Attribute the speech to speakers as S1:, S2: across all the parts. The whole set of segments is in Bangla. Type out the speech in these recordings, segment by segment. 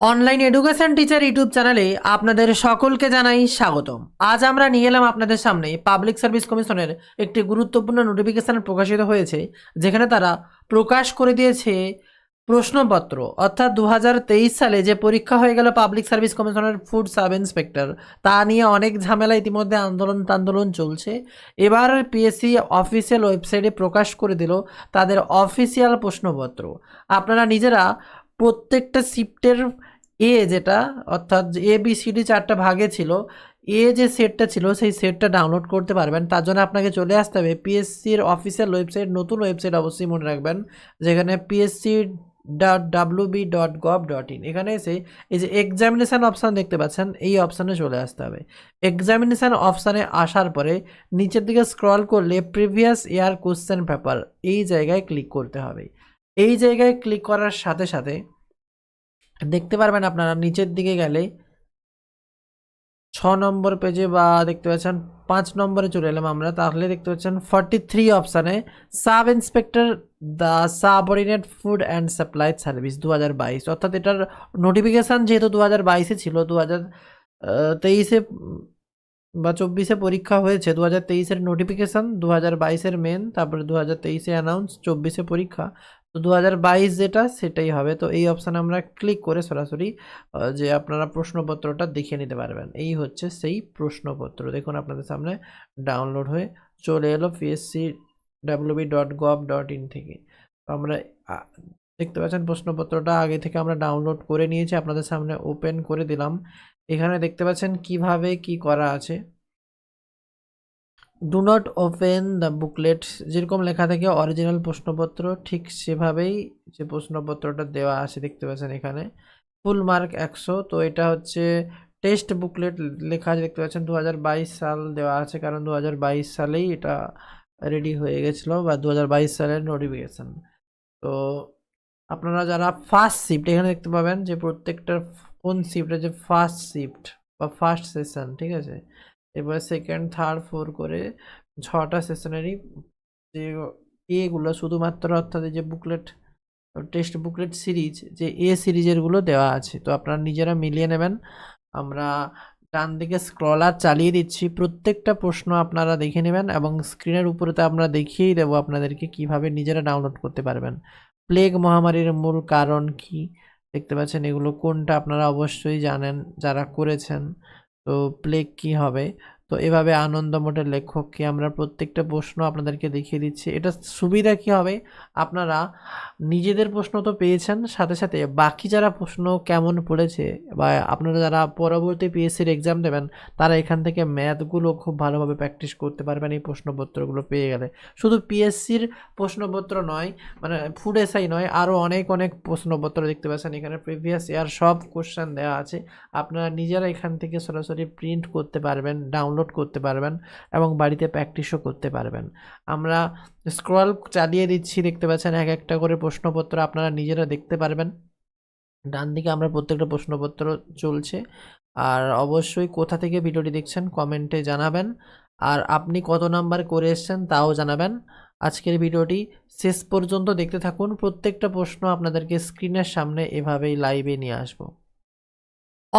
S1: অনলাইন এডুকেশন টিচার ইউটিউব চ্যানেলে আপনাদের সকলকে জানাই স্বাগতম। আজ আমরা নিয়ে এলাম আপনাদের সামনে পাবলিক সার্ভিস কমিশনের একটি গুরুত্বপূর্ণ নোটিফিকেশন প্রকাশিত হয়েছে, যেখানে তারা প্রকাশ করে দিয়েছে প্রশ্নপত্র। অর্থাৎ দু হাজার তেইশ সালে যে পরীক্ষা হয়ে গেল পাবলিক সার্ভিস কমিশনের ফুড সাব ইন্সপেক্টর তা নিয়ে অনেক ঝামেলা ইতিমধ্যে আন্দোলন আন্দোলন চলছে। এবার পিএসসি অফিসিয়াল ওয়েবসাইটে প্রকাশ করে দিল তাদের অফিসিয়াল প্রশ্নপত্র। আপনারা নিজেরা প্রত্যেকটা শিফটের এ যেটা, অর্থাৎ এ বি সি ডি চারটা ভাগে ছিল এ যে সেটটা ছিল, সেই সেটটা ডাউনলোড করতে পারবেন। তার জন্য আপনাকে চলে আসতে হবে পিএসসির অফিসিয়াল ওয়েবসাইট নতুন ওয়েবসাইট অবশ্যই মনে রাখবেন, যেখানে PSC dot W B dot gov dot in এখানে এসে এই যে এক্সামিনেশান অপশান দেখতে পাচ্ছেন, এই অপশানে চলে আসতে হবে। এক্সামিনেশান অপশানে আসার পরে নিচের দিকে স্ক্রল করলে প্রিভিয়াস ইয়ার কোশ্চেন পেপার এই জায়গায় ক্লিক করতে হবে। এই জায়গায় ক্লিক করার সাথে সাথে দেখতে পারবেন আপনারা নিচের দিকে গেলে ছ নম্বর পেজে বা দেখতে পাচ্ছেন পাঁচ নম্বরে চলে এলাম আমরা। তাহলে দেখতে পাচ্ছেন ফর্টি থ্রি অপশানে sub inspector the subordinate food and supply service দু হাজার বাইশ। অর্থাৎ এটার নোটিফিকেশান যেহেতু দু হাজার বাইশে ছিল দু হাজার তেইশে বা চব্বিশে পরীক্ষা হয়েছে দু হাজার তেইশের নোটিফিকেশান দু হাজার বাইশের মেন তারপরে দু হাজার তেইশে অ্যানাউন্স চব্বিশে পরীক্ষা। তো দু হাজার বাইশ যেটা, সেটাই হবে। তো এই অপশানে আমরা ক্লিক করে সরাসরি যে আপনারা প্রশ্নপত্রটা দেখে নিতে পারবেন। এই হচ্ছে সেই প্রশ্নপত্র। দেখুন আপনাদের সামনে ডাউনলোড হয়ে চলে এলো PSC WB dot gov dot in থেকে। তো আমরা দেখতে পাচ্ছেন প্রশ্নপত্রটা আগে থেকে আমরা ডাউনলোড করে নিয়েছি। আপনাদের সামনে ওপেন করে দিলাম। এখানে দেখতে পাচ্ছেন কীভাবে কি করা আছে। Do not open the booklet যেরকম লেখা থাকে অরিজিনাল প্রশ্নপত্র, ঠিক সেভাবেই যে প্রশ্নপত্রটা দেওয়া আছে, দেখতে পাচ্ছেন এখানে ফুল মার্ক একশো। তো এটা হচ্ছে টেস্ট বুকলেট লেখা দেখতে পাচ্ছেন দু হাজার বাইশ সাল দেওয়া আছে, কারণ দু হাজার বাইশ সালেই এটা রেডি হয়ে গেছিল বা দু হাজার বাইশ সালের নোটিফিকেশান তো আপনারা যারা ফার্স্ট শিফট এখানে দেখতে পাবেন যে প্রত্যেকটা কোন শিফটে যে ফার্স্ট শিফট বা ফার্স্ট সেশন ঠিক আছে? এবার সেকেন্ড থার্ড ফোর করে ছটা সেশনেরই যে এগুলো শুধুমাত্র অর্থাৎ যে বুকলেট টেক্সট বুকলেট সিরিজ যে এ সিরিজেরগুলো দেওয়া আছে। তো আপনারা নিজেরা মিলিয়ে নেবেন। আমরা ডান দিকে স্ক্রলার চালিয়ে দিচ্ছি। প্রত্যেকটা প্রশ্ন আপনারা দেখে নেবেন এবং স্ক্রিনের উপরে তো আমরা দেখিয়েই দেবো আপনাদেরকে কীভাবে নিজেরা ডাউনলোড করতে পারবেন। প্লেগ মহামারীর মূল কারণ কি? দেখতে পাচ্ছেন এগুলো কোনটা আপনারা অবশ্যই জানেন, যারা করেছেন। তো প্লেগ কি হবে? তো এভাবে আনন্দ মোটের লেখককে আমরা প্রত্যেকটা প্রশ্ন আপনাদেরকে দেখিয়ে দিচ্ছি। এটা সুবিধা কি হবে? আপনারা নিজেদের প্রশ্ন তো পেয়েছেন, সাথে সাথে বাকি যারা প্রশ্ন কেমন পড়েছে বা আপনারা যারা পরবর্তী পিএসসির এক্সাম দেবেন, তারা এখান থেকে ম্যাথগুলো খুব ভালোভাবে প্র্যাকটিস করতে পারবেন এই প্রশ্নপত্রগুলো পেয়ে গেলে। শুধু পিএসসির প্রশ্নপত্র নয় মানে ফুড এসআই নয় আরও অনেক অনেক প্রশ্নপত্র দেখতে পাচ্ছেন। এখানে প্রিভিয়াস ইয়ার সব কোশ্চেন দেওয়া আছে। আপনারা নিজেরা এখান থেকে সরাসরি প্রিন্ট করতে পারবেন ডাউনলোড করতে পারবেন এবং বাড়িতে প্র্যাকটিসও করতে পারবেন। আমরা স্ক্রল চালিয়ে দিচ্ছি, দেখতে পাচ্ছেন এক একটা করে প্রশ্নপত্র আপনারা নিজেরা দেখতে পারবেন। ডান দিকে আমরা প্রত্যেকটা প্রশ্নপত্র চলছে। আর অবশ্যই কোথা থেকে ভিডিওটি দেখছেন কমেন্টে জানাবেন। আর আপনি কত নাম্বার করে এসেছেন তাও জানাবেন। আজকের ভিডিওটি শেষ পর্যন্ত দেখতে থাকুন। প্রত্যেকটা প্রশ্ন আপনাদেরকে স্ক্রিনের সামনে এভাবেই লাইভে নিয়ে আসব।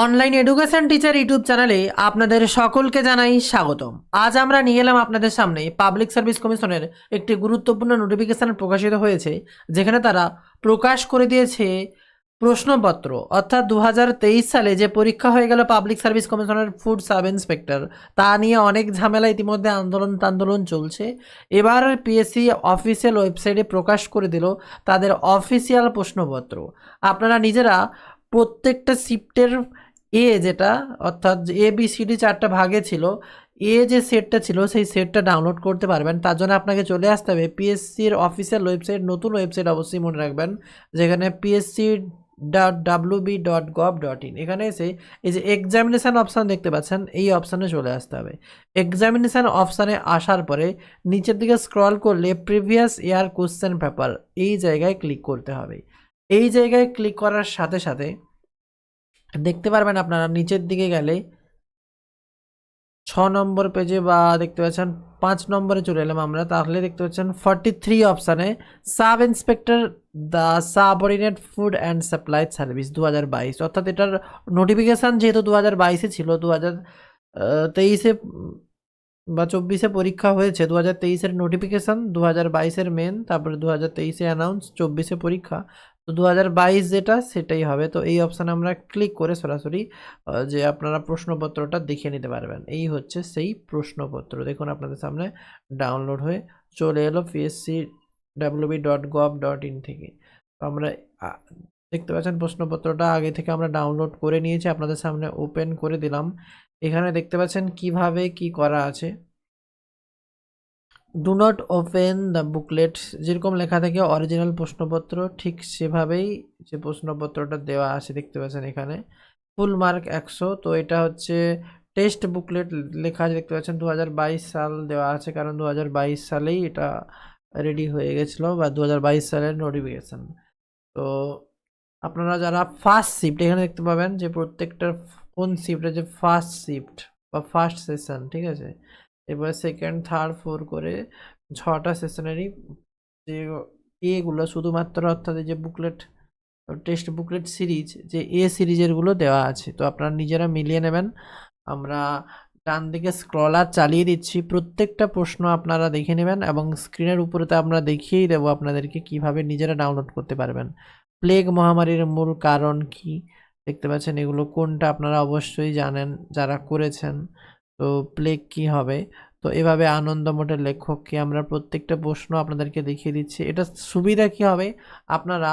S1: অনলাইন এডুকেশন টিচার ইউটিউব চ্যানেলে আপনাদের সকলকে জানাই স্বাগতম। আজ আমরা নিয়ে এলাম আপনাদের সামনে পাবলিক সার্ভিস কমিশনের একটি গুরুত্বপূর্ণ নোটিফিকেশন প্রকাশিত হয়েছে, যেখানে তারা প্রকাশ করে দিয়েছে প্রশ্নপত্র। অর্থাৎ দু হাজার তেইশ সালে যে পরীক্ষা হয়ে গেল পাবলিক সার্ভিস কমিশনের ফুড সাব ইন্সপেক্টর তা নিয়ে অনেক ঝামেলা ইতিমধ্যে আন্দোলন আন্দোলন চলছে। এবার পিএসসি অফিসিয়াল ওয়েবসাইটে প্রকাশ করে দিল তাদের অফিসিয়াল প্রশ্নপত্র। আপনারা নিজেরা প্রত্যেকটা শিফটের এ যেটা, অর্থাৎ এ বি চারটা ভাগে ছিল এ যে সেটটা ছিল, সেই সেটটা ডাউনলোড করতে পারবেন। তার জন্য আপনাকে চলে আসতে হবে পিএসসির অফিসিয়াল ওয়েবসাইট নতুন ওয়েবসাইট অবশ্যই মনে রাখবেন, যেখানে PSC dot W B dot gov dot in এখানে এসে এই যে এক্সামিনেশান অপশান দেখতে পাচ্ছেন, এই অপশানে চলে আসতে হবে। এক্সামিনেশান অপশানে আসার পরে নিচের দিকে স্ক্রল করলে প্রিভিয়াস ইয়ার কোশ্চেন পেপার এই জায়গায় ক্লিক করতে হবে। এই জায়গায় ক্লিক করার সাথে সাথে দেখতে পারবেন আপনারা, নিচের দিকে গেলে ছ নম্বর পেজে বা দেখতে পাচ্ছেন পাঁচ নম্বরে চলে এলাম আমরা, তাহলে দেখতে পাচ্ছেন ফর্টি থ্রি অপশানে sub inspector the subordinate food and supply service দু হাজার বাইশ। অর্থাৎ এটার নোটিফিকেশান যেহেতু দু হাজার বাইশে ছিল দু হাজার তেইশে বা চব্বিশে পরীক্ষা হয়েছে দু হাজার তেইশের নোটিফিকেশান দু হাজার বাইশের মেন তারপরে দু হাজার তেইশে অ্যানাউন্স চব্বিশে পরীক্ষা। তো দু হাজার বাইশ যেটা সেটাই হবে। তো এই অপশানে আমরা ক্লিক করে সরাসরি যে আপনারা প্রশ্নপত্রটা দেখে নিতে পারবেন। এই হচ্ছে সেই প্রশ্নপত্র। দেখুন আপনাদের সামনে ডাউনলোড হয়ে চলে এলো PSC WB dot gov dot in থেকে আমরা দেখতে পাচ্ছেন প্রশ্নপত্রটা আগে থেকে আমরা ডাউনলোড করে নিয়েছি। আপনাদের সামনে ওপেন করে দিলাম। এখানে দেখতে পাচ্ছেন কীভাবে কি করা আছে। Do not open the booklet যেরকম লেখা থাকে অরিজিনাল প্রশ্নপত্র, ঠিক সেভাবেই যে প্রশ্নপত্রটা দেওয়া আছে, দেখতে পাচ্ছেন এখানে ফুল মার্ক একশো। তো এটা হচ্ছে টেস্ট বুকলেট লেখা আছে, দেখতে পাচ্ছেন দু হাজার বাইশ সাল দেওয়া আছে, কারণ দু হাজার বাইশ সালেই এটা রেডি হয়ে গেছিল বা দু হাজার বাইশ সালের নোটিফিকেশান তো আপনারা যারা ফার্স্ট শিফট এখানে দেখতে পাবেন যে প্রত্যেকটা কোন শিফটে যে ফার্স্ট শিফট বা ফার্স্ট সেশন ঠিক আছে? এবার সেকেন্ড থার্ড ফোর করে ছটা সেশনারি যে এগুলো শুধুমাত্র অর্থাৎ যে বুকলেট টেক্সট বুকলেট সিরিজ যে এ সিরিজেরগুলো দেওয়া আছে। তো আপনারা নিজেরা মিলিয়ে নেবেন। আমরা ডান দিকে স্ক্রলার চালিয়ে দিচ্ছি। প্রত্যেকটা প্রশ্ন আপনারা দেখে নেবেন এবং স্ক্রিনের উপরে তো আমরা দেখিয়েই দেবো আপনাদেরকে কীভাবে নিজেরা ডাউনলোড করতে পারবেন। প্লেগ মহামারীর মূল কারণ কি? দেখতে পাচ্ছেন এগুলো কোনটা আপনারা অবশ্যই জানেন, যারা করেছেন। তো প্লেগ কি হবে? তো এভাবে আনন্দ মোটের লেখককে আমরা প্রত্যেকটা প্রশ্ন আপনাদেরকে দেখিয়ে দিচ্ছি? এটা সুবিধা কি হবে? আপনারা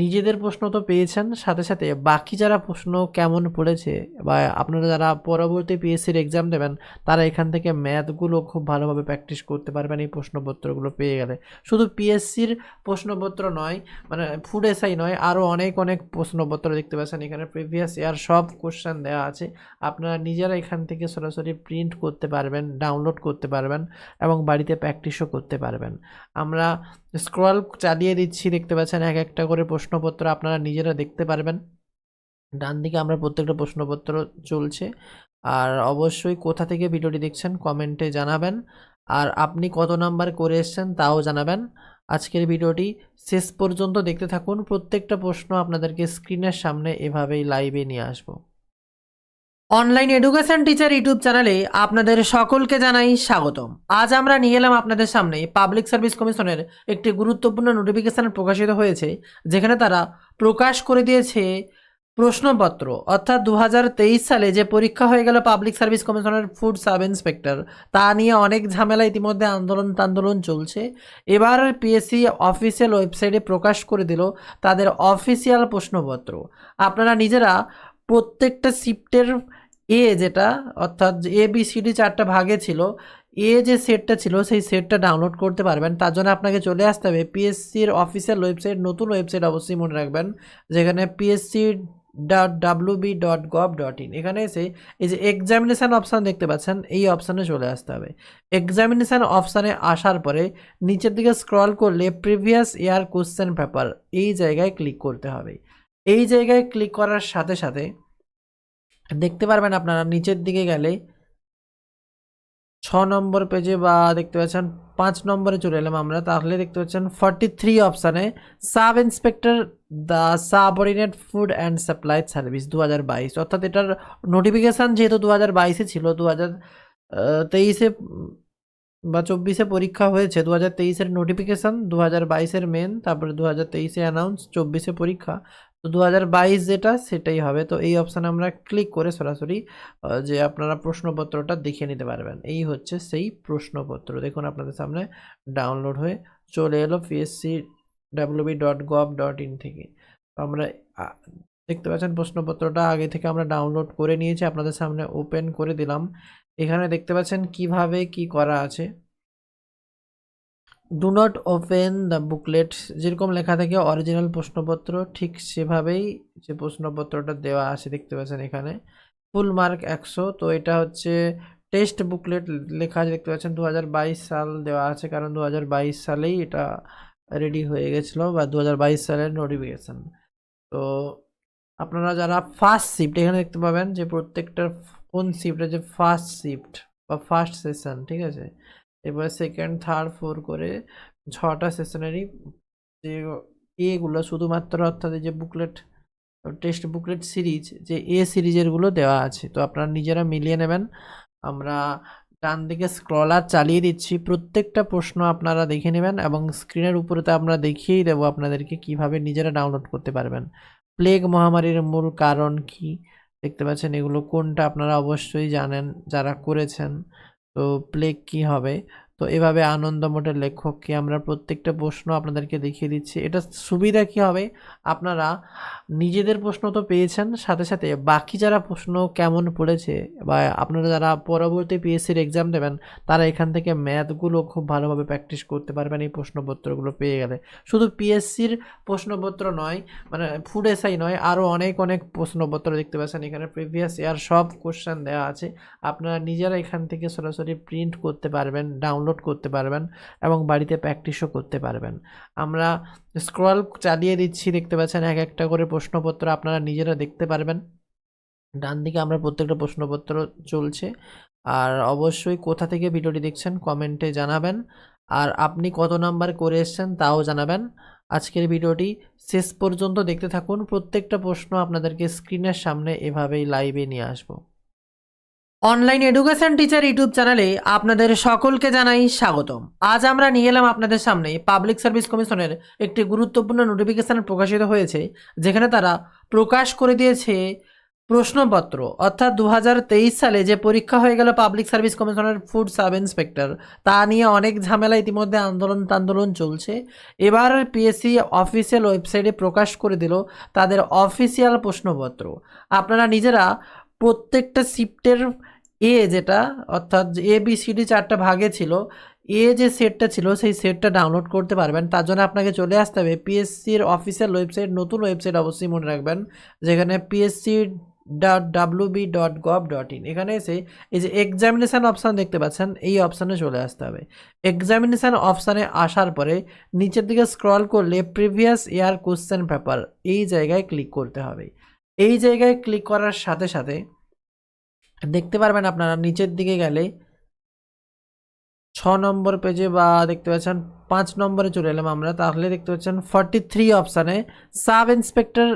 S1: নিজেদের প্রশ্ন তো পেয়েছেন, সাথে সাথে বাকি যারা প্রশ্ন কেমন পড়েছে বা আপনারা যারা পরবর্তী পিএসসির এক্সাম দেবেন, তারা এখান থেকে ম্যাথগুলো খুব ভালোভাবে প্র্যাকটিস করতে পারবেন এই প্রশ্নপত্রগুলো পেয়ে গেলে। শুধু পিএসসির প্রশ্নপত্র নয় মানে ফুড এসআই নয় আরও অনেক অনেক প্রশ্নপত্র দেখতে পাচ্ছেন। এখানে প্রিভিয়াস ইয়ার সব কোশ্চেন দেওয়া আছে। আপনারা নিজেরা এখান থেকে সরাসরি প্রিন্ট করতে পারবেন ডাউনলোড করতে পারবেন এবং বাড়িতে প্র্যাকটিসও করতে পারবেন। আমরা স্ক্রল চালিয়ে দিচ্ছি, দেখতে পাচ্ছেন এক একটা করে প্রশ্নপত্র আপনারা নিজেরা দেখতে পারবেন। ডান দিকে আমরা প্রত্যেকটা প্রশ্নপত্র চলছে। আর অবশ্যই কোথা থেকে ভিডিওটি দেখছেন কমেন্টে জানাবেন। আর আপনি কত নাম্বার করে এসেছেন তাও জানাবেন। আজকের ভিডিওটি শেষ পর্যন্ত দেখতে থাকুন। প্রত্যেকটা প্রশ্ন আপনাদেরকে স্ক্রিনের সামনে এভাবেই লাইভে নিয়ে আসব। অনলাইন এডুকেশন টিচার ইউটিউব চ্যানেলে আপনাদের সকলকে জানাই স্বাগতম। আজ আমরা নিয়ে এলাম আপনাদের সামনে পাবলিক সার্ভিস কমিশনের একটি গুরুত্বপূর্ণ নোটিফিকেশান প্রকাশিত হয়েছে, যেখানে তারা প্রকাশ করে দিয়েছে প্রশ্নপত্র। অর্থাৎ দু হাজার তেইশ সালে যে পরীক্ষা হয়ে গেল পাবলিক সার্ভিস কমিশনের ফুড সাব ইন্সপেক্টর তা নিয়ে অনেক ঝামেলা ইতিমধ্যে আন্দোলন আন্দোলন চলছে। এবার পিএসসি অফিসিয়াল ওয়েবসাইটে প্রকাশ করে দিল তাদের অফিসিয়াল প্রশ্নপত্র। আপনারা নিজেরা প্রত্যেকটা শিফটের এ যেটা, অর্থাৎ এ বি সি ডি চারটা ভাগে ছিল এ যে সেটটা ছিল, সেই সেটটা ডাউনলোড করতে পারবেন। তার জন্য আপনাকে চলে আসতে হবে পিএসসির অফিসিয়াল ওয়েবসাইট নতুন ওয়েবসাইট অবশ্যই মনে রাখবেন, যেখানে PSC dot W B dot gov dot in এখানে এসে এই যে এক্সামিনেশান অপশান দেখতে পাচ্ছেন, এই অপশানে চলে আসতে হবে। এক্সামিনেশান অপশানে আসার পরে নিচের দিকে স্ক্রল করলে প্রিভিয়াস ইয়ার কোশ্চেন পেপার এই জায়গায় ক্লিক করতে হবে। এই জায়গায় ক্লিক করার সাথে সাথে দেখতে পারবেন আপনারা নিচের দিকে গেলে ছ নম্বর পেজে বা দেখতে পাচ্ছেন পাঁচ নম্বরে চলে এলাম আমরা। তাহলে দেখতে পাচ্ছেন ফর্টি থ্রি অপশানে sub inspector the subordinate food and supply service দু হাজার বাইশ। অর্থাৎ এটার নোটিফিকেশান যেহেতু দু হাজার বাইশে ছিল দু হাজার তেইশে বা চব্বিশে পরীক্ষা হয়েছে দু হাজার তেইশের নোটিফিকেশান দু হাজার বাইশের মেন তারপরে দু হাজার তেইশে অ্যানাউন্স চব্বিশে পরীক্ষা। তো দু হাজার বাইশ যেটা সেটাই হবে। তো এই অপশানে আমরা ক্লিক করে সরাসরি যে আপনারা প্রশ্নপত্রটা দেখে নিতে পারবেন। এই হচ্ছে সেই প্রশ্নপত্র। দেখুন আপনাদের সামনে ডাউনলোড হয়ে চলে এলো PSC WB dot gov dot in থেকে আমরা দেখতে পাচ্ছেন প্রশ্নপত্রটা আগে থেকে আমরা ডাউনলোড করে নিয়েছি। আপনাদের সামনে ওপেন করে দিলাম। এখানে দেখতে পাচ্ছেন কীভাবে কি করা আছে। Do not open the booklet যেরকম লেখা থাকে অরিজিনাল প্রশ্নপত্র, ঠিক সেভাবেই যে প্রশ্নপত্রটা দেওয়া আছে দেখতে পাচ্ছেন এখানে। ফুল মার্ক একশো, তো এটা হচ্ছে টেস্ট বুকলেট লেখা আছে দেখতে পাচ্ছেন। দু হাজার বাইশ সাল দেওয়া আছে, কারণ দু হাজার বাইশ সালেই এটা রেডি হয়ে গেছিল বা দু হাজার বাইশ সালের নোটিফিকেশান তো আপনারা যারা ফার্স্ট শিফট এখানে দেখতে পাবেন যে প্রত্যেকটা কোন শিফট যে ফার্স্ট শিফট বা ফার্স্ট সেশন ঠিক আছে? এবার সেকেন্ড থার্ড ফোর করে ছটা সেশনারি যে এগুলো শুধুমাত্র অর্থাৎ যে বুকলেট টেক্সট বুকলেট সিরিজ যে এ সিরিজেরগুলো দেওয়া আছে। তো আপনারা নিজেরা মিলিয়ে নেবেন। আমরা ডান দিকে স্ক্রলার চালিয়ে দিচ্ছি। প্রত্যেকটা প্রশ্ন আপনারা দেখে নেবেন এবং স্ক্রিনের উপরে তো আমরা দেখিয়েই দেবো আপনাদেরকে কীভাবে নিজেরা ডাউনলোড করতে পারবেন। প্লেগ মহামারীর মূল কারণ কি? দেখতে পাচ্ছেন এগুলো কোনটা আপনারা অবশ্যই জানেন যারা করেছেন। তো প্লেগ কি হবে? তো এভাবে আনন্দ মোটের লেখককে আমরা প্রত্যেকটা প্রশ্ন আপনাদেরকে দেখিয়ে দিচ্ছি? এটা সুবিধা কি হবে? আপনারা নিজেদের প্রশ্ন তো পেয়েছেন, সাথে সাথে বাকি যারা প্রশ্ন কেমন পড়েছে বা আপনারা যারা পরবর্তী পিএসসির এক্সাম দেবেন তারা এখান থেকে ম্যাথগুলো খুব ভালোভাবে প্র্যাকটিস করতে পারবেন এই প্রশ্নপত্রগুলো পেয়ে গেলে। শুধু পিএসসির প্রশ্নপত্র নয় মানে ফুড এসআই নয়, আরও অনেক অনেক প্রশ্নপত্র দেখতে পাচ্ছেন এখানে। প্রিভিয়াস ইয়ার সব কোশ্চেন দেওয়া আছে। আপনারা নিজেরা এখান থেকে সরাসরি প্রিন্ট করতে পারবেন ডাউনলোড করতে পারবেন এবং বাড়িতে প্র্যাকটিসও করতে পারবেন। আমরা স্ক্রল চালিয়ে দিচ্ছি, দেখতে পাচ্ছেন এক একটা করে প্রশ্নপত্র আপনারা নিজেরা দেখতে পারবেন। ডান দিকে আমরা প্রত্যেকটা প্রশ্নপত্র চলছে। আর অবশ্যই কোথা থেকে ভিডিওটি দেখছেন কমেন্টে জানাবেন। আর আপনি কত নাম্বার করে এসেছেন তাও জানাবেন। আজকের ভিডিওটি শেষ পর্যন্ত দেখতে থাকুন। প্রত্যেকটা প্রশ্ন আপনাদেরকে স্ক্রিনের সামনে এভাবেই লাইভে নিয়ে আসব। অনলাইন এডুকেশন টিচার ইউটিউব চ্যানেলে আপনাদের সকলকে জানাই স্বাগতম। আজ আমরা নিয়ে এলাম আপনাদের সামনে পাবলিক সার্ভিস কমিশনের একটি গুরুত্বপূর্ণ নোটিফিকেশান প্রকাশিত হয়েছে, যেখানে তারা প্রকাশ করে দিয়েছে প্রশ্নপত্র। অর্থাৎ দু হাজার তেইশ সালে যে পরীক্ষা হয়ে গেল পাবলিক সার্ভিস কমিশনের ফুড সাব ইন্সপেক্টর তা নিয়ে অনেক ঝামেলা ইতিমধ্যে আন্দোলন আন্দোলন চলছে। এবার পিএসসি অফিসিয়াল ওয়েবসাইটে প্রকাশ করে দিল তাদের অফিসিয়াল প্রশ্নপত্র। আপনারা নিজেরা প্রত্যেকটা শিফটের এ যেটা, অর্থাৎ এ বি সি ডি চারটা ভাগে ছিল এ যে সেটটা ছিল, সেই সেটটা ডাউনলোড করতে পারবেন। তার জন্য আপনাকে চলে আসতে হবে পিএসসির অফিসিয়াল ওয়েবসাইট নতুন ওয়েবসাইট অবশ্যই মনে রাখবেন, যেখানে PSC dot W B dot gov dot in এখানে এসে এই যে এক্সামিনেশান অপশান দেখতে পাচ্ছেন, এই অপশানে চলে আসতে হবে। এক্সামিনেশান অপশানে আসার পরে নিচের দিকে স্ক্রল করলে প্রিভিয়াস ইয়ার কোশ্চেন পেপার এই জায়গায় ক্লিক করতে হবে। এই জায়গায় ক্লিক করার সাথে সাথে দেখতে পারবেন আপনারা, নিচের দিকে গেলে ছ নম্বর পেজে বা দেখতে পাচ্ছেন পাঁচ নম্বরে চলে এলাম আমরা, তাহলে দেখতে পাচ্ছেন ফর্টি থ্রি অপশানে sub inspector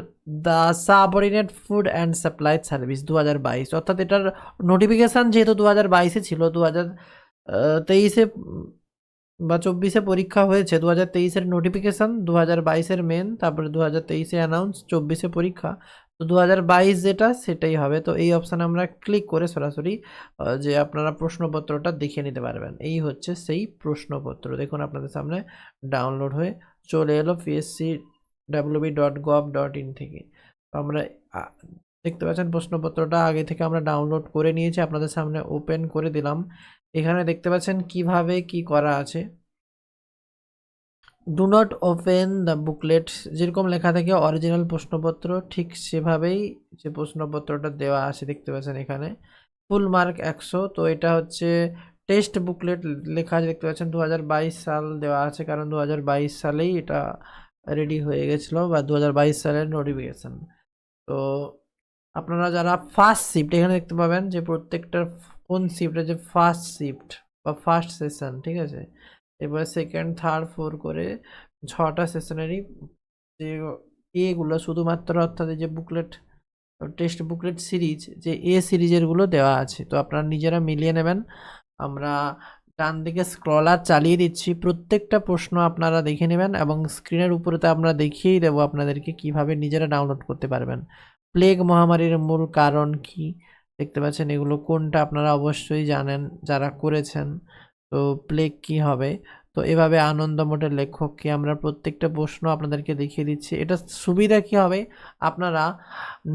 S1: the subordinate food and supply service দু হাজার বাইশ। অর্থাৎ এটার নোটিফিকেশান যেহেতু দু হাজার বাইশে ছিল দু হাজার তেইশে বা চব্বিশে পরীক্ষা হয়েছে দু হাজার তেইশের নোটিফিকেশান দু হাজার বাইশের মেন তারপরে দু হাজার তেইশে অ্যানাউন্স চব্বিশে পরীক্ষা। তো দু হাজার বাইশ যেটা সেটাই হবে। তো এই অপশানে আমরা ক্লিক করে সরাসরি যে আপনারা প্রশ্নপত্রটা দেখে নিতে পারবেন। এই হচ্ছে সেই প্রশ্নপত্র। দেখুন আপনাদের সামনে ডাউনলোড হয়ে চলে এলো PSC WB dot gov dot in থেকে আমরা দেখতে পাচ্ছেন প্রশ্নপত্রটা আগে থেকে আমরা ডাউনলোড করে নিয়েছি, আপনাদের সামনে ওপেন করে দিলাম। এখানে দেখতে পাচ্ছেন কীভাবে কি করা আছে। Do not open the booklet যেরকম লেখা থাকে অরিজিনাল প্রশ্নপত্র, ঠিক সেভাবেই যে প্রশ্নপত্রটা দেওয়া আছে, দেখতে পাচ্ছেন এখানে ফুল মার্ক একশো। তো এটা হচ্ছে টেস্ট বুকলেট লেখা আছে, দেখতে পাচ্ছেন দু হাজার বাইশ সাল দেওয়া আছে, কারণ দু হাজার বাইশ সালেই এটা রেডি হয়ে গেছিল বা দু হাজার বাইশ সালের নোটিফিকেশান তো আপনারা যারা ফার্স্ট শিফট এখানে দেখতে পাবেন যে প্রত্যেকটা কোন শিফটে যে ফার্স্ট শিফট বা ফার্স্ট সেশন ঠিক আছে? এবার সেকেন্ড থার্ড ফোর করে ছটা সেশনারি যে এগুলো শুধুমাত্র অর্থাৎ যে বুকলেট টেক্সট বুকলেট সিরিজ যে এ সিরিজেরগুলো দেওয়া আছে। তো আপনারা নিজেরা মিলিয়ে নেবেন। আমরা ডান দিকে স্ক্রলার চালিয়ে দিচ্ছি। প্রত্যেকটা প্রশ্ন আপনারা দেখে নেবেন এবং স্ক্রিনের উপরে তো আমরা দেখিয়েই দেবো আপনাদেরকে কীভাবে নিজেরা ডাউনলোড করতে পারবেন। প্লেগ মহামারীর মূল কারণ কি? দেখতে পাচ্ছেন এগুলো কোনটা আপনারা অবশ্যই জানেন, যারা করেছেন। তো প্লেগ কি হবে? তো এভাবে আনন্দ মোটের লেখককে আমরা প্রত্যেকটা প্রশ্ন আপনাদেরকে দেখিয়ে দিচ্ছি? এটা সুবিধা কি হবে? আপনারা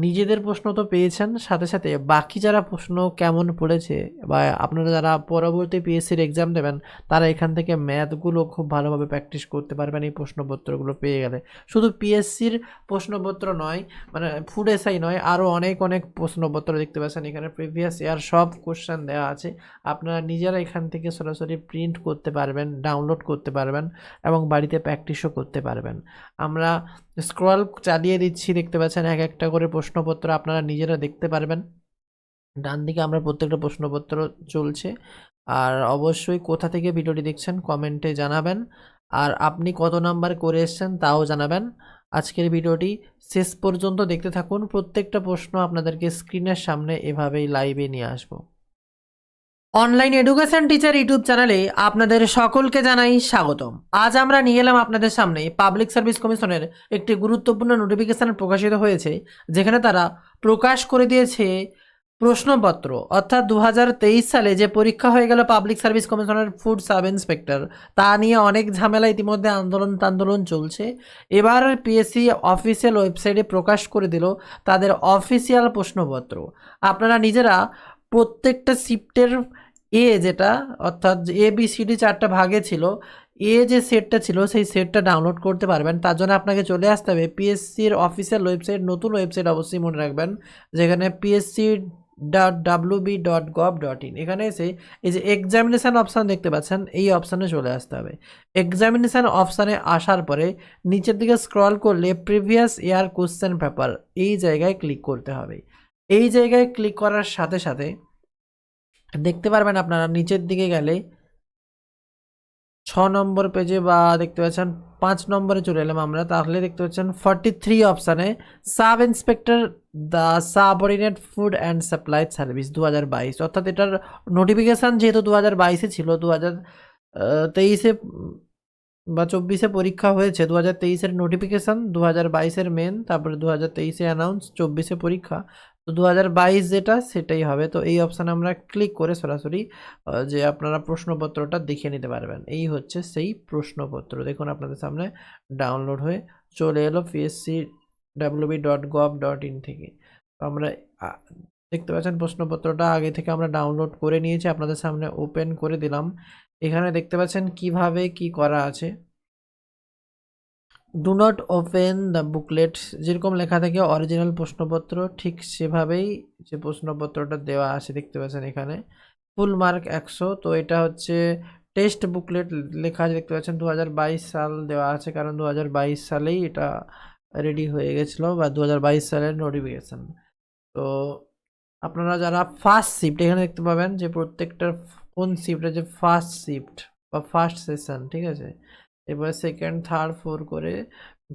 S1: নিজেদের প্রশ্ন তো পেয়েছেন, সাথে সাথে বাকি যারা প্রশ্ন কেমন পড়েছে বা আপনারা যারা পরবর্তী পিএসসির এক্সাম দেবেন, তারা এখান থেকে ম্যাথগুলো খুব ভালোভাবে প্র্যাকটিস করতে পারবেন এই প্রশ্নপত্রগুলো পেয়ে গেলে। শুধু পিএসসির প্রশ্নপত্র নয় মানে ফুড এসআই নয় আরও অনেক অনেক প্রশ্নপত্র দেখতে পাচ্ছেন। এখানে প্রিভিয়াস ইয়ার সব কোশ্চেন দেওয়া আছে। আপনারা নিজেরা এখান থেকে সরাসরি প্রিন্ট করতে পারবেন ডাউনলোড করতে পারবেন এবং বাড়িতে প্র্যাকটিসও করতে পারবেন। আমরা স্ক্রল চালিয়ে দিচ্ছি, দেখতে পাচ্ছেন এক একটা করে প্রশ্নপত্র আপনারা নিজেরা দেখতে পারবেন। ডান দিকে আমরা প্রত্যেকটা প্রশ্নপত্র চলছে। আর অবশ্যই কোথা থেকে ভিডিওটি দেখছেন কমেন্টে জানাবেন। আর আপনি কত নাম্বার করে এসেছেন তাও জানাবেন। আজকের ভিডিওটি শেষ পর্যন্ত দেখতে থাকুন। প্রত্যেকটা প্রশ্ন আপনাদেরকে স্ক্রিনের সামনে এভাবেই লাইভে নিয়ে আসব। অনলাইন এডুকেশন টিচার ইউটিউব চ্যানেলে আপনাদের সকলকে জানাই স্বাগতম। আজ আমরা নিয়ে এলাম আপনাদের সামনে পাবলিক সার্ভিস কমিশনের একটি গুরুত্বপূর্ণ নোটিফিকেশান প্রকাশিত হয়েছে, যেখানে তারা প্রকাশ করে দিয়েছে প্রশ্নপত্র। অর্থাৎ দু হাজার তেইশ সালে যে পরীক্ষা হয়ে গেল পাবলিক সার্ভিস কমিশনের ফুড সাব ইন্সপেক্টর তা নিয়ে অনেক ঝামেলা ইতিমধ্যে আন্দোলন আন্দোলন চলছে। এবার পিএসসি অফিসিয়াল ওয়েবসাইটে প্রকাশ করে দিল তাদের অফিসিয়াল প্রশ্নপত্র। আপনারা নিজেরা প্রত্যেকটা শিফটের এ যেটা, অর্থাৎ এ বি সি ডি চারটা ভাগে ছিল এ যে সেটটা ছিল, সেই সেটটা ডাউনলোড করতে পারবেন। তার জন্য আপনাকে চলে আসতে হবে পিএসসির অফিসিয়াল ওয়েবসাইট নতুন ওয়েবসাইট অবশ্যই মনে রাখবেন, যেখানে PSC dot W B dot gov dot in এখানে এসে এই যে এক্সামিনেশান অপশান দেখতে পাচ্ছেন, এই অপশানে চলে আসতে হবে। এক্সামিনেশান অপশানে আসার পরে নিচের দিকে স্ক্রল করলে প্রিভিয়াস ইয়ার কোশ্চেন পেপার এই জায়গায় ক্লিক করতে হবে। এই জায়গায় ক্লিক করার সাথে সাথে দেখতে পারবেন আপনারা, নিচের দিকে গেলে ছ নম্বর পেজে বা দেখতে পাচ্ছেন পাঁচ নম্বরে চলে এলাম আমরা, তাহলে দেখতে পাচ্ছেন ফর্টি থ্রি অপশানে sub inspector the subordinate food and supply service দু হাজার বাইশ। অর্থাৎ এটার নোটিফিকেশান যেহেতু দু হাজার বাইশে ছিল দু হাজার তেইশে বা চব্বিশে পরীক্ষা হয়েছে দু হাজার তেইশের নোটিফিকেশান দু হাজার বাইশের মেন তারপরে দু হাজার তেইশে অ্যানাউন্স চব্বিশে পরীক্ষা। তো দু হাজার বাইশ যেটা, সেটাই হবে। তো এই অপশানে আমরা ক্লিক করে সরাসরি যে আপনারা প্রশ্নপত্রটা দেখে নিতে পারবেন। এই হচ্ছে সেই প্রশ্নপত্র। দেখুন আপনাদের সামনে ডাউনলোড হয়ে চলে এলো PSC WB dot gov dot in থেকে। তো আমরা দেখতে পাচ্ছেন প্রশ্নপত্রটা আগে থেকে আমরা ডাউনলোড করে নিয়েছি, আপনাদের সামনে ওপেন করে দিলাম। এখানে দেখতে পাচ্ছেন কীভাবে কি করা আছে। Do not open the booklet যেরকম লেখা থাকে অরিজিনাল প্রশ্নপত্র, ঠিক সেভাবেই যে প্রশ্নপত্রটা দেওয়া আছে, দেখতে পাচ্ছেন এখানে ফুল মার্ক একশো। তো এটা হচ্ছে টেস্ট বুকলেট লেখা আছে, দেখতে পাচ্ছেন দু হাজার বাইশ সাল দেওয়া আছে, কারণ দু হাজার বাইশ সালেই এটা রেডি হয়ে গেছিল বা দু হাজার বাইশ সালের নোটিফিকেশান তো আপনারা যারা ফার্স্ট শিফট এখানে দেখতে পাবেন যে প্রত্যেকটা কোন শিফটে যে ফার্স্ট শিফট বা ফার্স্ট সেশন ঠিক আছে? এবার সেকেন্ড থার্ড ফোর করে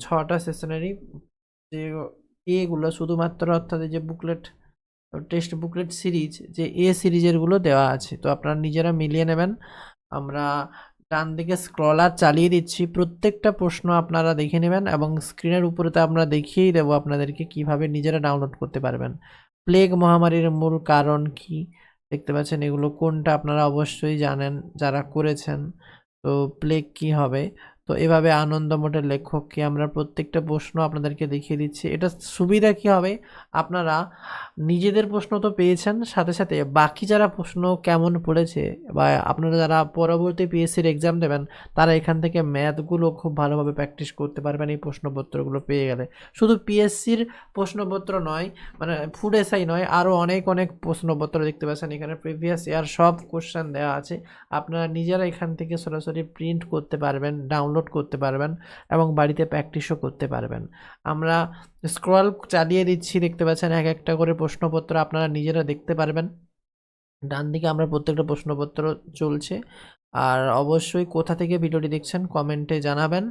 S1: ছটা সেশনেরই যে এগুলো শুধুমাত্র অর্থাৎ যে বুকলেট টেস্ট বুকলেট সিরিজ যে এ সিরিজেরগুলো দেওয়া আছে। তো আপনারা নিজেরা মিলিয়ে নেবেন। আমরা ডান দিকে স্ক্রলার চালিয়ে দিচ্ছি। প্রত্যেকটা প্রশ্ন আপনারা দেখে নেবেন এবং স্ক্রিনের উপরে তো আমরা দেখিয়েই দেবো আপনাদেরকে কীভাবে নিজেরা ডাউনলোড করতে পারবেন। প্লেগ মহামারীর মূল কারণ কি? দেখতে পাচ্ছেন এগুলো কোনটা আপনারা অবশ্যই জানেন যারা করেছেন। তো প্লেগ কি হবে? তো এভাবে আনন্দ মোটের লেখককে আমরা প্রত্যেকটা প্রশ্ন আপনাদেরকে দেখিয়ে দিচ্ছি। এটা সুবিধা কি হবে? আপনারা নিজেদের প্রশ্ন তো পেয়েছেন, সাথে সাথে বাকি যারা প্রশ্ন কেমন পড়েছে বা আপনারা যারা পরবর্তী পিএসসির এক্সাম দেবেন, তারা এখান থেকে ম্যাথগুলো খুব ভালোভাবে প্র্যাকটিস করতে পারবেন এই প্রশ্নপত্রগুলো পেয়ে গেলে। শুধু পিএসসির প্রশ্নপত্র নয় মানে ফুড এসআই নয় আরও অনেক অনেক প্রশ্নপত্র দেখতে পাচ্ছেন। এখানে প্রিভিয়াস ইয়ার সব কোশ্চেন দেওয়া আছে। আপনারা নিজেরা এখান থেকে সরাসরি প্রিন্ট করতে পারবেন ডাউনলোড করতে পারবেন এবং বাড়িতে প্র্যাকটিসও করতে পারবেন। আমরা স্ক্রল চালিয়ে দিচ্ছি, দেখতে পাচ্ছেন এক একটা করে প্রশ্নপত্র আপনারা নিজেরা দেখতে পারবেন। ডান দিকে আমরা প্রত্যেকটা প্রশ্নপত্র চলছে। আর অবশ্যই কোথা থেকে ভিডিওটি দেখছেন কমেন্টে জানাবেন।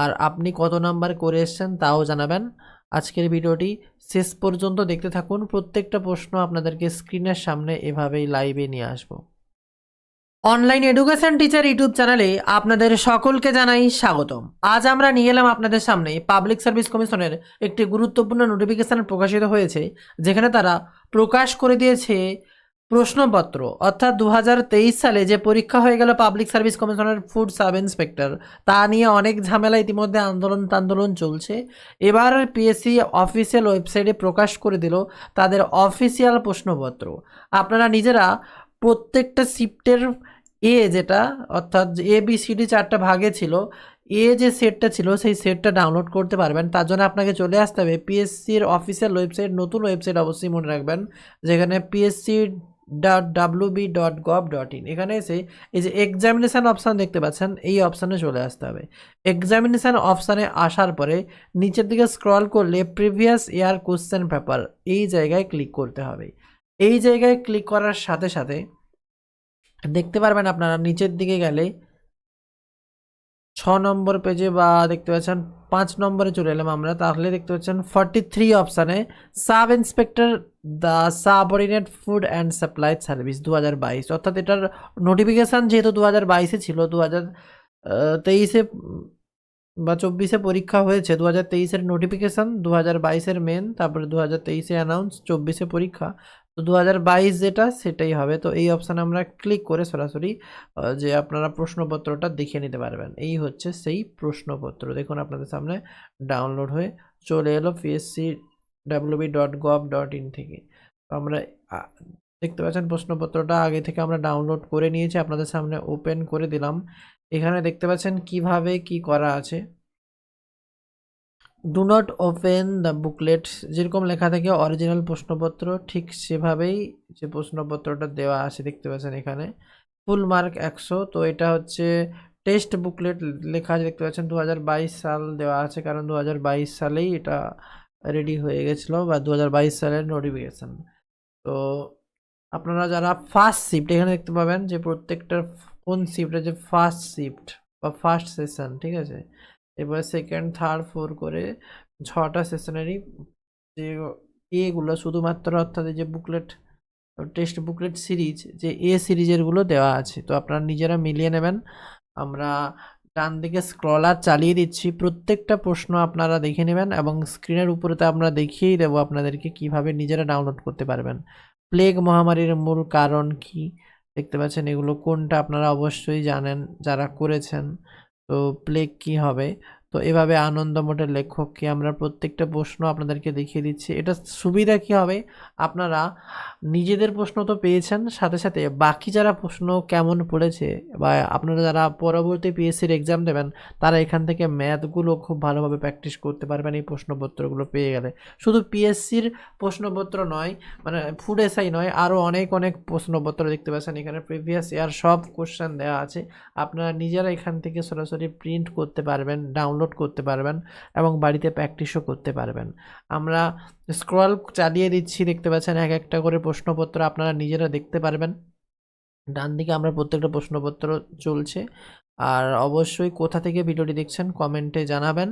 S1: আর আপনি কত নাম্বার করে এসেছেন তাও জানাবেন। আজকের ভিডিওটি শেষ পর্যন্ত দেখতে থাকুন। প্রত্যেকটা প্রশ্ন আপনাদেরকে স্ক্রিনের সামনে এভাবেই লাইভে নিয়ে আসব। অনলাইন এডুকেশন টিচার ইউটিউব চ্যানেলে আপনাদের সকলকে জানাই স্বাগতম। আজ আমরা নিয়ে এলাম আপনাদের সামনে পাবলিক সার্ভিস কমিশনের একটি গুরুত্বপূর্ণ নোটিফিকেশন প্রকাশিত হয়েছে, যেখানে তারা প্রকাশ করে দিয়েছে প্রশ্নপত্র। অর্থাৎ দু হাজার তেইশ সালে যে পরীক্ষা হয়ে গেল পাবলিক সার্ভিস কমিশনের ফুড সাব ইন্সপেক্টর তা নিয়ে অনেক ঝামেলা ইতিমধ্যে আন্দোলন আন্দোলন চলছে। এবার পিএসসি অফিসিয়াল ওয়েবসাইটে প্রকাশ করে দিল তাদের অফিসিয়াল প্রশ্নপত্র। আপনারা নিজেরা প্রত্যেকটা শিফটের এ যেটা, অর্থাৎ এ বি সি ডি চারটা ভাগে ছিল এ যে সেটটা ছিল সেই সেটটা ডাউনলোড করতে পারবেন। তার জন্য আপনাকে চলে আসতে হবে পিএসসির অফিসিয়াল ওয়েবসাইট নতুন ওয়েবসাইট অবশ্যই মনে রাখবেন, যেখানে PSC dot W B dot gov dot in এখানে এসে এই যে এক্সামিনেশান অপশান দেখতে পাচ্ছেন, এই অপশানে চলে আসতে হবে। এক্সামিনেশান অপশানে আসার পরে নিচের দিকে স্ক্রল করলে প্রিভিয়াস ইয়ার কোশ্চেন পেপার এই জায়গায় ক্লিক করতে হবে। এই জায়গায় ক্লিক করার সাথে সাথে দেখতে পারবেন আপনারা নিচের দিকে গেলে ছ নম্বর পেজে বা দেখতে পাচ্ছেন পাঁচ নম্বরে চলে এলাম আমরা। তাহলে দেখতে পাচ্ছেন ফর্টি থ্রি অপশানে sub inspector the subordinate food and supply service দু হাজার বাইশ। অর্থাৎ এটার নোটিফিকেশান যেহেতু দু হাজার বাইশে ছিল দু হাজার তেইশে বা চব্বিশে পরীক্ষা হয়েছে দু হাজার তেইশের নোটিফিকেশান দু হাজার বাইশের মেন তারপরে দু হাজার তেইশে অ্যানাউন্স চব্বিশে পরীক্ষা। তো দু হাজার বাইশ যেটা, সেটাই হবে। তো এই অপশানে আমরা ক্লিক করে সরাসরি যে আপনারা প্রশ্নপত্রটা দেখে নিতে পারবেন। এই হচ্ছে সেই প্রশ্নপত্র। দেখুন আপনাদের সামনে ডাউনলোড হয়ে চলে এলো PSC W B dot gov dot in থেকে আমরা দেখতে পাচ্ছেন প্রশ্নপত্রটা আগে থেকে আমরা ডাউনলোড করে নিয়েছি, আপনাদের সামনে ওপেন করে দিলাম। এখানে দেখতে পাচ্ছেন কীভাবে কি করা আছে। Do not open the booklet যেরকম লেখা থাকে অরিজিনাল প্রশ্নপত্র, ঠিক সেভাবেই যে প্রশ্নপত্রটা দেওয়া আছে, দেখতে পাচ্ছেন এখানে ফুল মার্ক একশো। তো এটা হচ্ছে টেস্ট বুকলেট লেখা দেখতে পাচ্ছেন দু হাজার বাইশ সাল দেওয়া আছে, কারণ দু হাজার বাইশ সালেই এটা রেডি হয়ে গেছিল বা দু হাজার বাইশ সালের নোটিফিকেশান তো আপনারা যারা ফার্স্ট শিফট এখানে দেখতে পাবেন যে প্রত্যেকটার কোন শিফটে যে ফার্স্ট শিফট বা ফার্স্ট সেশন ঠিক আছে? এবার সেকেন্ড থার্ড ফোর করে ছটা সেশনেরই যে এগুলো শুধুমাত্র অর্থাৎ যে বুকলেট টেস্ট বুকলেট সিরিজ যে এ সিরিজেরগুলো দেওয়া আছে। তো আপনারা নিজেরা মিলিয়ে নেবেন। আমরা ডান দিকে স্ক্রলার চালিয়ে দিচ্ছি। প্রত্যেকটা প্রশ্ন আপনারা দেখে নেবেন এবং স্ক্রিনের উপরে তো আমরা দেখিয়েই দেবো আপনাদেরকে কীভাবে নিজেরা ডাউনলোড করতে পারবেন। প্লেগ মহামারীর মূল কারণ কি? দেখতে পাচ্ছেন এগুলো কোনটা আপনারা অবশ্যই জানেন, যারা করেছেন। তো প্লেগ কি হবে? তো এভাবে আনন্দ মোটের লেখককে আমরা প্রত্যেকটা প্রশ্ন আপনাদেরকে দেখিয়ে দিচ্ছি। এটা সুবিধা কি হবে? আপনারা নিজেদের প্রশ্ন তো পেয়েছেন, সাথে সাথে বাকি যারা প্রশ্ন কেমন পড়েছে বা আপনারা যারা পরবর্তী পিএসসির এক্সাম দেবেন, তারা এখান থেকে ম্যাথগুলো খুব ভালোভাবে প্র্যাকটিস করতে পারবেন এই প্রশ্নপত্রগুলো পেয়ে গেলে। শুধু পিএসসির প্রশ্নপত্র নয় মানে ফুড এসআই নয় আরও অনেক অনেক প্রশ্নপত্র দেখতে পাচ্ছেন। এখানে প্রিভিয়াস ইয়ার সব কোশ্চেন দেওয়া আছে। আপনারা নিজেরা এখান থেকে সরাসরি প্রিন্ট করতে পারবেন ডাউনলোড করতে পারবেন এবং বাড়িতে প্র্যাকটিসও করতে পারবেন। আমরা স্ক্রল চালিয়ে দিচ্ছি, দেখতে পাচ্ছেন এক একটা করে প্রশ্নপত্র আপনারা নিজেরা দেখতে পারবেন। ডান দিকে আমরা প্রত্যেকটা প্রশ্নপত্র চলছে। আর অবশ্যই কোথা থেকে ভিডিওটি দেখছেন কমেন্টে জানাবেন।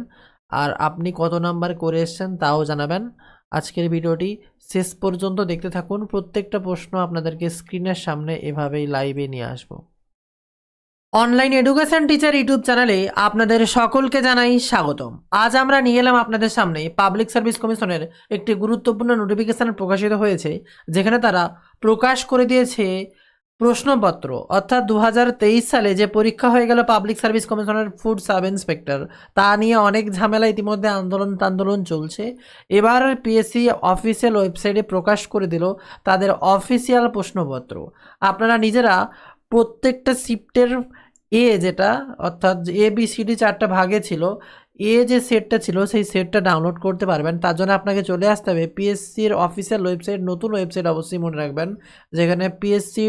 S1: আর আপনি কত নাম্বার করে এসেছেন তাও জানাবেন। আজকের ভিডিওটি শেষ পর্যন্ত দেখতে থাকুন। প্রত্যেকটা প্রশ্ন আপনাদেরকে স্ক্রিনের সামনে এভাবেই লাইভে নিয়ে আসব। অনলাইন এডুকেশন টিচার ইউটিউব চ্যানেলে আপনাদের সকলকে জানাই স্বাগতম। আজ আমরা নিয়ে এলাম আপনাদের সামনে পাবলিক সার্ভিস কমিশনের একটি গুরুত্বপূর্ণ নোটিফিকেশন প্রকাশিত হয়েছে, যেখানে তারা প্রকাশ করে দিয়েছে প্রশ্নপত্র। অর্থাৎ দু হাজার তেইশ সালে যে পরীক্ষা হয়ে গেল পাবলিক সার্ভিস কমিশনের ফুড সাব ইন্সপেক্টর তা নিয়ে অনেক ঝামেলা ইতিমধ্যে আন্দোলন আন্দোলন চলছে। এবার পিএসসি অফিসিয়াল ওয়েবসাইটে প্রকাশ করে দিল তাদের অফিসিয়াল প্রশ্নপত্র। আপনারা নিজেরা প্রত্যেকটা শিফটের এ যেটা, অর্থাৎ এ বি সি চারটা ভাগে ছিল এ যে সেটটা ছিল, সেই সেটটা ডাউনলোড করতে পারবেন। তার জন্য আপনাকে চলে আসতে হবে পিএসসির অফিসিয়াল ওয়েবসাইট নতুন ওয়েবসাইট অবশ্যই মনে রাখবেন, যেখানে PSC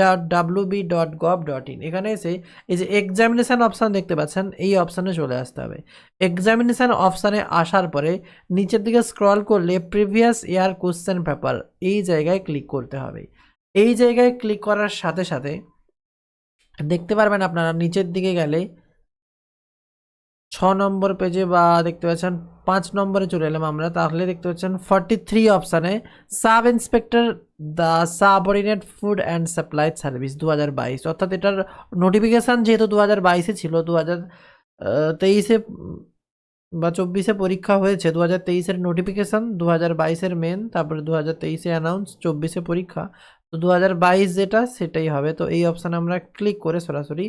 S1: dot W B dot gov dot in এখানে এসে এই যে এক্সামিনেশান অপশান দেখতে পাচ্ছেন, এই অপশানে চলে আসতে হবে। এক্সামিনেশান অপশানে আসার পরে নিচের দিকে স্ক্রল করলে প্রিভিয়াস ইয়ার কোশ্চেন পেপার এই জায়গায় ক্লিক করতে হবে। এই জায়গায় ক্লিক করার সাথে সাথে দেখতে পারবেন আপনারা, নিচের দিকে গেলে ছ নম্বর পেজে বা দেখতে পাচ্ছেন পাঁচ নম্বরে চলে এলাম আমরা, তাহলে দেখতে পাচ্ছেন ফর্টি থ্রি অপশানে sub inspector the subordinate food and supply service দু হাজার বাইশ। অর্থাৎ এটার নোটিফিকেশান যেহেতু দু হাজার বাইশে ছিল দু হাজার তেইশে বা চব্বিশে পরীক্ষা হয়েছে দু হাজার তেইশের নোটিফিকেশান দু হাজার বাইশের মেন তারপরে দু হাজার তেইশে অ্যানাউন্স চব্বিশে পরীক্ষা। তো দু হাজার বাইশ যেটা, সেটাই হবে। তো এই অপশানে আমরা ক্লিক করে সরাসরি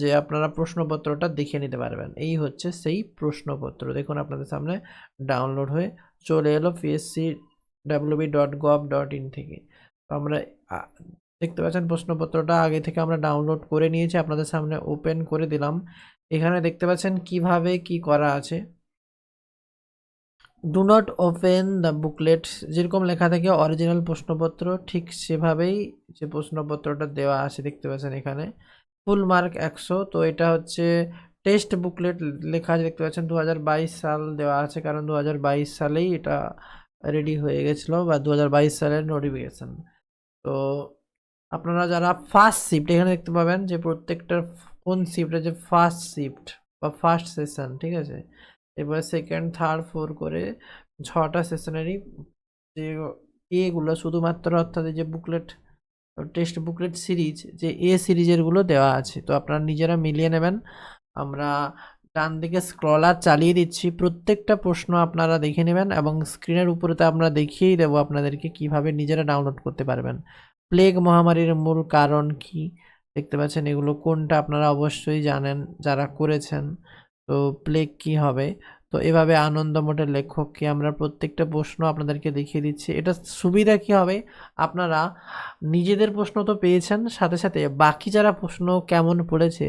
S1: যে আপনারা প্রশ্নপত্রটা দেখে নিতে পারবেন। এই হচ্ছে সেই প্রশ্নপত্র। দেখুন আপনাদের সামনে ডাউনলোড হয়ে চলে এলো PSC W B dot gov dot in থেকে। তো আমরা দেখতে পাচ্ছেন প্রশ্নপত্রটা আগে থেকে আমরা ডাউনলোড করে নিয়েছি। আপনাদের সামনে ওপেন করে দিলাম। এখানে দেখতে পাচ্ছেন কীভাবে কি করা আছে। Do not open the booklet যেরকম লেখা থাকে অরিজিনাল প্রশ্নপত্র, ঠিক সেভাবেই যে প্রশ্নপত্রটা দেওয়া আছে, দেখতে পাচ্ছেন এখানে ফুল মার্ক একশো। তো এটা হচ্ছে টেস্ট বুকলেট লেখা দেখতে পাচ্ছেন দু হাজার বাইশ সাল দেওয়া আছে, কারণ দু হাজার বাইশ সালেই এটা রেডি হয়ে গেছিল বা দু হাজার বাইশ সালের নোটিফিকেশান তো আপনারা যারা ফার্স্ট শিফট এখানে দেখতে পাবেন যে প্রত্যেকটার কোন শিফটে যে ফার্স্ট শিফট বা ফার্স্ট সেশন ঠিক আছে? এবার সেকেন্ড থার্ড ফোর করে ছটা সেশনেরই যে এগুলো শুধুমাত্র অর্থাৎ যে বুকলেট টেক্সট বুকলেট সিরিজ যে এ সিরিজেরগুলো দেওয়া আছে। তো আপনারা নিজেরা মিলিয়ে নেবেন। আমরা ডান দিকে স্ক্রলার চালিয়ে দিচ্ছি। প্রত্যেকটা প্রশ্ন আপনারা দেখে নেবেন এবং স্ক্রিনের উপরে তো আমরা দেখিয়েই দেবো আপনাদেরকে কীভাবে নিজেরা ডাউনলোড করতে পারবেন। প্লেগ মহামারীর মূল কারণ কি? দেখতে পাচ্ছেন এগুলো কোনটা আপনারা অবশ্যই জানেন যারা করেছেন। তো প্লেগ কি হবে? তো এভাবে আনন্দ মোটের লেখককে আমরা প্রত্যেকটা প্রশ্ন আপনাদেরকে দেখিয়ে দিচ্ছি। এটা সুবিধা কি হবে? আপনারা নিজেদের প্রশ্ন তো পেয়েছেন, সাথে সাথে বাকি যারা প্রশ্ন কেমন পড়েছে